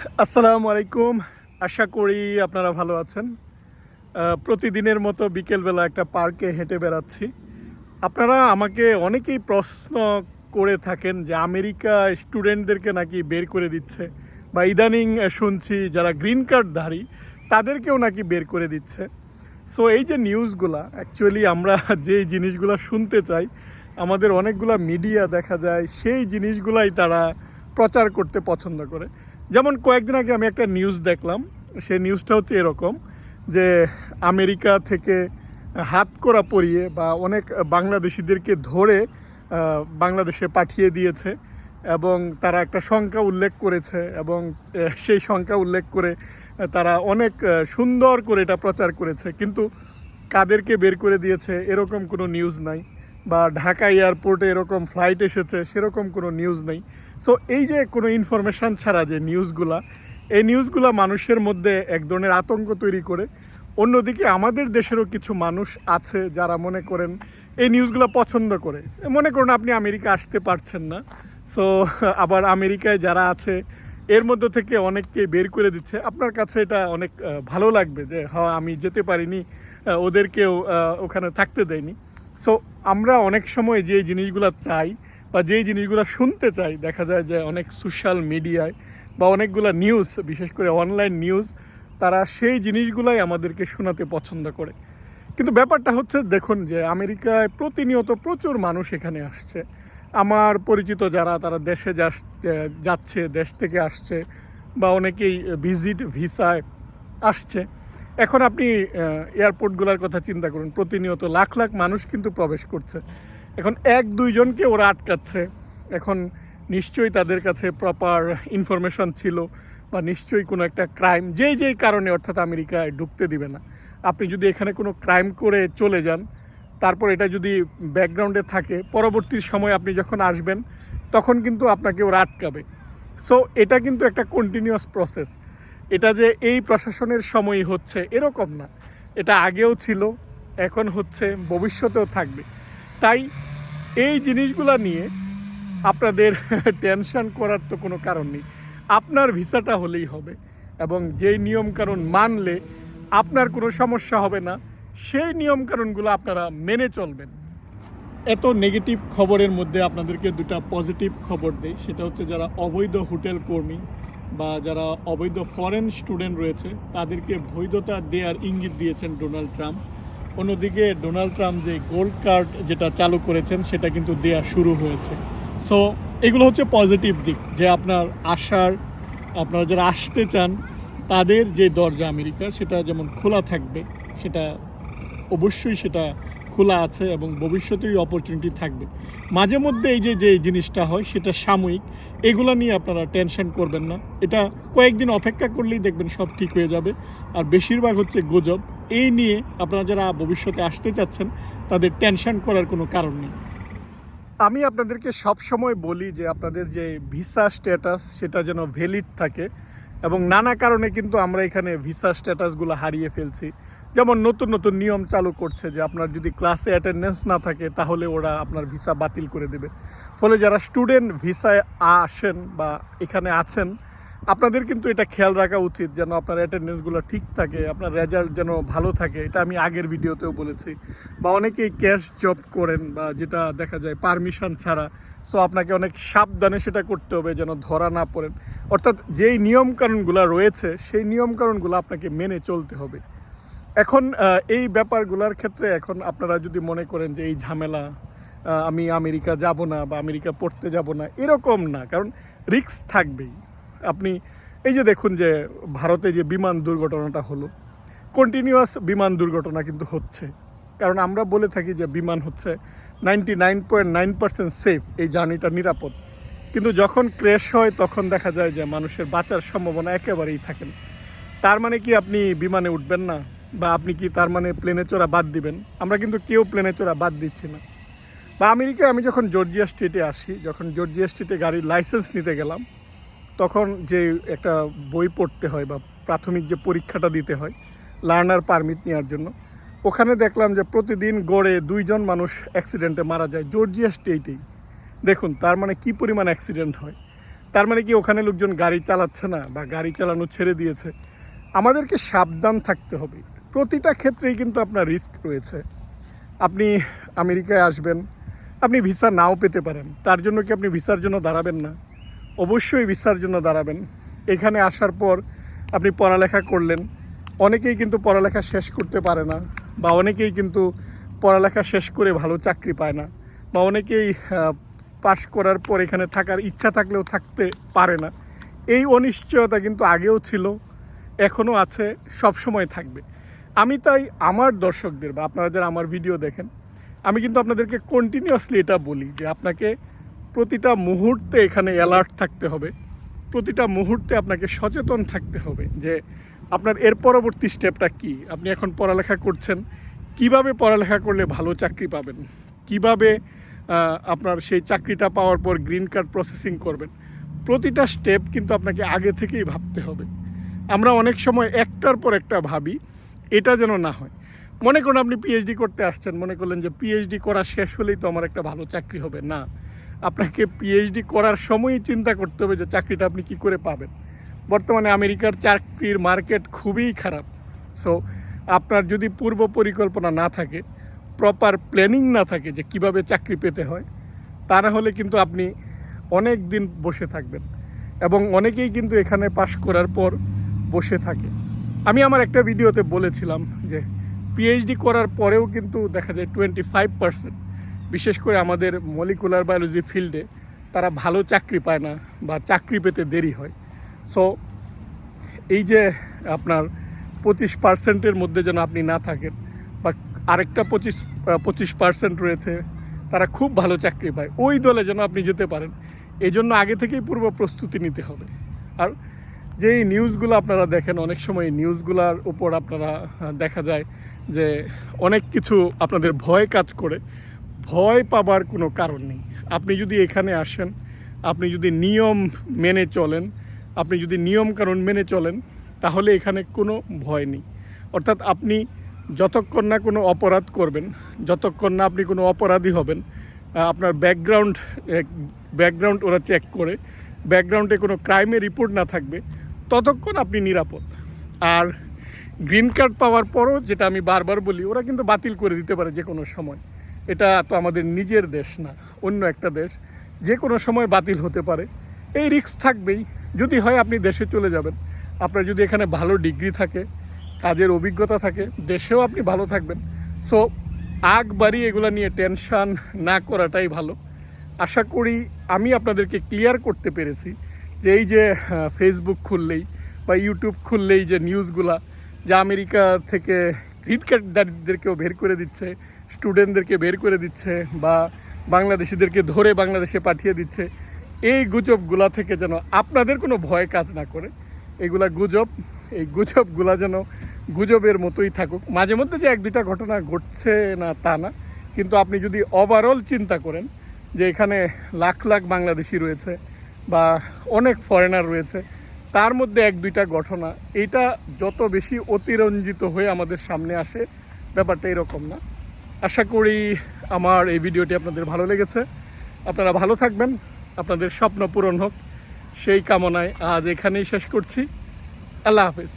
আসসালামু আলাইকুম। আশা করি আপনারা ভালো আছেন। প্রতিদিনের মতো বিকেলবেলা একটা পার্কে হেঁটে বেড়াচ্ছি। আপনারা আমাকে অনেকেই প্রশ্ন করে থাকেন যে আমেরিকা স্টুডেন্টদেরকে নাকি বের করে দিচ্ছে, বা ইদানিং শুনছি যারা গ্রিন কার্ডধারী তাদেরকেও নাকি বের করে দিচ্ছে। সো এই যে নিউজগুলা অ্যাকচুয়ালি আমরা যে জিনিসগুলো শুনতে চাই, আমাদের অনেকগুলা মিডিয়া দেখা যায়, সেই জিনিসগুলাই তারা প্রচার করতে পছন্দ করে। যেমন কয়েকদিন আগে আমি একটা নিউজ দেখলাম সেই নিউজটা হচ্ছে এরকম যে আমেরিকা থেকে হাত করা পরিয়ে বা অনেক বাংলাদেশিদেরকে ধরে বাংলাদেশে পাঠিয়ে দিয়েছে এবং তারা একটা সংখ্যা উল্লেখ করেছে এবং সেই সংখ্যা উল্লেখ করে তারা অনেক সুন্দর করে এটা প্রচার করেছে। কিন্তু কাদেরকে বের করে দিয়েছে এরকম কোনো নিউজ নাই। বা ঢাকা এয়ারপোর্টে এরকম ফ্লাইট এসেছে, সেরকম কোনো নিউজ নেই। সো এই যে কোনো ইনফরমেশান ছাড়া যে নিউজগুলা এই নিউজগুলা মানুষের মধ্যে এক ধরনের আতঙ্ক তৈরি করে। অন্যদিকে আমাদের দেশেরও কিছু মানুষ আছে যারা মনে করেন এই নিউজগুলো পছন্দ করে। মনে করুন আপনি আমেরিকা আসতে পারছেন না। সো আবার আমেরিকায় যারা আছে, এর মধ্যে থেকে অনেককে বের করে দিচ্ছে। আপনার কাছে এটা অনেক ভালো লাগবে যে হ্যাঁ আমি যেতে পারিনি ওদেরকেও ওখানে থাকতে দেয়নি। সো আমরা অনেক সময় যে জিনিসগুলো চাই বা যেই জিনিসগুলো শুনতে চাই, দেখা যায় যে অনেক সোশ্যাল মিডিয়ায় বা অনেকগুলো নিউজ বিশেষ করে অনলাইন নিউজ তারা সেই জিনিসগুলাই আমাদেরকে শোনাতে পছন্দ করে। কিন্তু ব্যাপারটা হচ্ছে, দেখুন যে আমেরিকায় প্রতিনিয়ত প্রচুর মানুষ এখানে আসছে। আমার পরিচিত যারা, তারা দেশে যাচ্ছে, দেশ থেকে আসছে বা অনেকেই ভিজিট ভিসায় আসছে। এখন আপনি এয়ারপোর্টগুলোর কথা চিন্তা করুন। প্রতিনিয়ত লাখ লাখ মানুষ কিন্তু প্রবেশ করছে। এখন এক দুইজনকে ওরা আটকাচ্ছে। এখন নিশ্চয়ই তাদের কাছে প্রপার ইনফরমেশন ছিল বা নিশ্চয়ই কোনো একটা ক্রাইম যেই যেই কারণে অর্থাৎ আমেরিকায় ঢুকতে দিবে না। আপনি যদি এখানে কোনো ক্রাইম করে চলে যান, তারপর এটা যদি ব্যাকগ্রাউন্ডে থাকে, পরবর্তী সময় আপনি যখন আসবেন, তখন কিন্তু আপনাকে ওরা আটকাবে। সো এটা কিন্তু একটা কন্টিনিউয়াস প্রসেস এটা যে এই প্রশাসনের সময়ই হচ্ছে, এরকম না। এটা আগেও ছিল, এখন হচ্ছে, ভবিষ্যতেও থাকবে। তাই এই জিনিসগুলো নিয়ে আপনাদের টেনশন করার তো কোনো কারণ নেই। আপনার ভিসাটা হলেই হবে এবং যেই নিয়মকানুন মানলে আপনার কোনো সমস্যা হবে না, সেই নিয়মকানুনগুলো আপনারা মেনে চলবেন। এত নেগেটিভ খবরের মধ্যে আপনাদেরকে দুটা পজিটিভ খবর দেই। সেটা হচ্ছে যারা অবৈধ হোটেল কর্মী বা যারা অবৈধ ফরেন স্টুডেন্ট রয়েছে, তাদেরকে বৈধতা দেওয়ার ইঙ্গিত দিয়েছেন ডোনাল্ড ট্রাম্প। অন্যদিকে ডোনাল্ড ট্রাম্প যে গোল্ড কার্ড যেটা চালু করেছেন, সেটা কিন্তু দেয়া শুরু হয়েছে। সো এগুলো হচ্ছে পজিটিভ দিক, যে আপনার আসার আপনারা যারা আসতে চান, তাদের যে দরজা আমেরিকা, সেটা যেমন খোলা থাকবে, সেটা অবশ্যই সেটা খোলা আছে এবং ভবিষ্যতেই অপরচুনিটি থাকবে। মাঝে মধ্যে এই যে যে জিনিসটা হয়, সেটা সাময়িক, এগুলো নিয়ে আপনারা টেনশন করবেন না। এটা কয়েকদিন অপেক্ষা করলেই দেখবেন সব ঠিক হয়ে যাবে। আর বেশিরভাগ হচ্ছে গুজব। এই নিয়ে আপনারা যারা ভবিষ্যতে আসতে চাচ্ছেন, তাদের টেনশন করার কোনো কারণ নেই। আমি আপনাদেরকে সব সময় বলি যে, আপনাদের যে ভিসা স্ট্যাটাস সেটা যেন ভ্যালিড থাকে। এবং নানা কারণে কিন্তু আমরা এখানে ভিসা স্ট্যাটাসগুলো হারিয়ে ফেলছি। যেমন নতুন নতুন নিয়ম চালু করছে যে আপনার যদি ক্লাসে অ্যাটেন্ডেন্স না থাকে, তাহলে ওরা আপনার ভিসা বাতিল করে দেবে। ফলে যারা স্টুডেন্ট ভিসায় আসেন বা এখানে আছেন, আপনাদের কিন্তু এটা খেয়াল রাখা উচিত যেন আপনার অ্যাটেন্ডেন্সগুলো ঠিক থাকে, আপনার রেজাল্ট যেন ভালো থাকে। এটা আমি আগের ভিডিওতেও বলেছি। বা অনেকেই ক্যাশ জব করেন বা যেটা দেখা যায় পারমিশন ছাড়া। সো আপনাকে অনেক সাবধানে সেটা করতে হবে যেন ধরা না পড়েন। অর্থাৎ যেই নিয়মকানুনগুলো রয়েছে, সেই নিয়মকানুনগুলো আপনাকে মেনে চলতে হবে। এখন এই ব্যাপারগুলোর ক্ষেত্রে এখন আপনারা যদি মনে করেন যে এই ঝামেলা আমি আমেরিকা যাব না বা আমেরিকা পড়তে যাব না, এরকম না। কারণ রিস্ক থাকবেই। আপনি, এই যে দেখুন যে ভারতে যে বিমান দুর্ঘটনাটা হলো কন্টিনিউয়াস বিমান দুর্ঘটনা কিন্তু হচ্ছে। কারণ আমরা বলে থাকি যে বিমান হচ্ছে ninety nine point nine percent safe এই জার্নিটা নিরাপদ। কিন্তু যখন ক্র্যাশ হয়, তখন দেখা যায় যে মানুষের বাঁচার সম্ভাবনা একেবারেই থাকে না। তার মানে কি আপনি বিমানে উঠবেন না? বা আপনি কি তার মানে প্লেনে চড়া বাদ দিবেন? আমরা কিন্তু কেউ প্লেনে চড়া বাদ দিচ্ছি না। বা আমেরিকায় আমি যখন জর্জিয়া স্টেটে আসি, যখন জর্জিয়া স্টেটে গাড়ির লাইসেন্স নিতে গেলাম, তখন যে একটা বই পড়তে হয় বা প্রাথমিক যে পরীক্ষাটা দিতে হয় লার্নার পারমিট নেওয়ার জন্য, ওখানে দেখলাম যে প্রতিদিন গড়ে দুইজন মানুষ অ্যাক্সিডেন্টে মারা যায় জর্জিয়া স্টেটেই দেখুন, তার মানে কি পরিমাণ অ্যাক্সিডেন্ট হয়? তার মানে কি ওখানে লোকজন গাড়ি চালাচ্ছে না বা গাড়ি চালানো ছেড়ে দিয়েছে? আমাদেরকে সাবধান থাকতে হবে। প্রতিটা ক্ষেত্রেই কিন্তু আপনার রিস্ক রয়েছে। আপনি আমেরিকায় আসবেন, আপনি ভিসা নাও পেতে পারেন, তার জন্য কি আপনি ভিসার জন্য দাঁড়াবেন না? অবশ্যই ভিসার জন্য দাঁড়াবেন। এখানে আসার পর আপনি পড়ালেখা করলেন, অনেকেই কিন্তু পড়ালেখা শেষ করতে পারে না বা অনেকেই কিন্তু পড়ালেখা শেষ করে ভালো চাকরি পায় না বা অনেকেই পাশ করার পর এখানে থাকার ইচ্ছা থাকলেও থাকতে পারে না। এই অনিশ্চয়তা কিন্তু আগেও ছিল, এখনও আছে সব সময় থাকবে। আমি তাই আমার দর্শকদের বা আপনারা যারা আমার ভিডিও দেখেন, আমি কিন্তু আপনাদেরকে কন্টিনিউয়াসলি এটা বলি যে আপনাকে প্রতিটা মুহূর্তে এখানে অ্যালার্ট থাকতে হবে, প্রতিটা মুহূর্তে আপনাকে সচেতন থাকতে হবে যে আপনার এর পরবর্তী স্টেপটা কি, আপনি এখন পড়ালেখা করছেন, কীভাবে পড়ালেখা করলে ভালো চাকরি পাবেন, কীভাবে আপনার সেই চাকরিটা পাওয়ার পর গ্রিন কার্ড প্রসেসিং করবেন, প্রতিটা স্টেপ কিন্তু আপনাকে আগে থেকেই ভাবতে হবে। আমরা অনেক সময় একটার পর একটা ভাবি এটা যেন না হয়। মনে করুন আপনি পিএইচডি করতে আসছেন, মনে করলেন যে পিএইচডি করা শেষ হলেই তো আমার একটা ভালো চাকরি হবে। না, আপনাকে পিএইচডি করার সময়ই চিন্তা করতে হবে যে চাকরিটা আপনি কি করে পাবেন। বর্তমানে আমেরিকার চাকরির মার্কেট খুবই খারাপ। সো আপনার যদি পূর্ব পরিকল্পনা না থাকে প্রপার প্ল্যানিং না থাকে যে কীভাবে চাকরি পেতে হয়, তা না হলে কিন্তু আপনি অনেক দিন বসে থাকবেন। এবং অনেকেই কিন্তু এখানে পাশ করার পর বসে থাকে। আমি আমার একটা ভিডিওতে বলেছিলাম যে পিএইচডি করার পরেও কিন্তু দেখা যায় টোয়েন্টি ফাইভ পার্সেন্ট বিশেষ করে আমাদের মলিকুলার বায়োলজি ফিল্ডে তারা ভালো চাকরি পায় না বা চাকরি পেতে দেরি হয়। সো এই যে আপনার পঁচিশ পার্সেন্টের মধ্যে যেন আপনি না থাকেন বা আরেকটা পঁচিশ পঁচিশ পার্সেন্ট রয়েছে, তারা খুব ভালো চাকরি পায়। ওই দলে যেন আপনি যেতে পারেন এই জন্য আগে থেকেই পূর্ব প্রস্তুতি নিতে হবে। আর যে এই নিউজগুলো আপনারা দেখেন, অনেক সময় নিউজগুলোর উপর আপনারা দেখা যায় যে অনেক কিছু আপনাদের ভয় কাজ করে। ভয় পাবার কোনো কারণ নেই। আপনি যদি এখানে আসেন, আপনি যদি নিয়ম মেনে চলেন, আপনি যদি নিয়ম কানুন মেনে চলেন, তাহলে এখানে কোনো ভয় নেই। অর্থাৎ আপনি যতক্ষণ না কোনো অপরাধ করবেন, যতক্ষণ না আপনি কোনো অপরাধী হবেন আপনার ব্যাকগ্রাউন্ড ব্যাকগ্রাউন্ড ওরা চেক করে। ব্যাকগ্রাউন্ডে কোনো ক্রাইমের রিপোর্ট না থাকবে। ততক্ষণ আপনি নিরাপদ। আর গ্রিন কার্ড পাওয়ার পরও যেটা আমি বারবার বলি, ওরা কিন্তু বাতিল করে দিতে পারে যে কোনো সময়। এটা তো আমাদের নিজের দেশ না, অন্য একটা দেশ। যে কোনো সময় বাতিল হতে পারে। এই রিস্ক থাকবেই। যদি হয় আপনি দেশে চলে যাবেন। আপনার যদি এখানে ভালো ডিগ্রি থাকে, কাজের অভিজ্ঞতা থাকে, দেশেও আপনি ভালো থাকবেন। সো, আগ বাড়ি এগুলো নিয়ে টেনশান না করাটাই ভালো। আশা করি আমি আপনাদেরকে ক্লিয়ার করতে পেরেছি। যে এই যে ফেসবুক খুললেই বা ইউটিউব খুললেই যে নিউজগুলা যে আমেরিকা থেকে গ্রিন কার্ডদারদেরকেও বের করে দিচ্ছে স্টুডেন্টদেরকে বের করে দিচ্ছে বা বাংলাদেশিদেরকে ধরে বাংলাদেশে পাঠিয়ে দিচ্ছে, এই গুজবগুলা থেকে যেন আপনাদের কোনো ভয় কাজ না করে, এগুলা গুজব, এই গুজবগুলা যেন গুজবের মতোই থাকুক। মাঝে মধ্যে যে এক দুইটা ঘটনা ঘটছে না তা না, কিন্তু আপনি যদি ওভারঅল চিন্তা করেন যে এখানে লাখ লাখ বাংলাদেশি রয়েছে বা অনেক ফরেনার রয়েছে, তার মধ্যে এক দুইটা ঘটনা। এইটা যত বেশি অতিরঞ্জিত হয়ে আমাদের সামনে আসে, ব্যাপারটা এরকম না। আশা করি আমার এই ভিডিওটি আপনাদের ভালো লেগেছে। আপনারা ভালো থাকবেন, আপনাদের স্বপ্ন পূরণ হোক। সেই কামনায় আজ এখানেই শেষ করছি। আল্লাহ হাফিজ।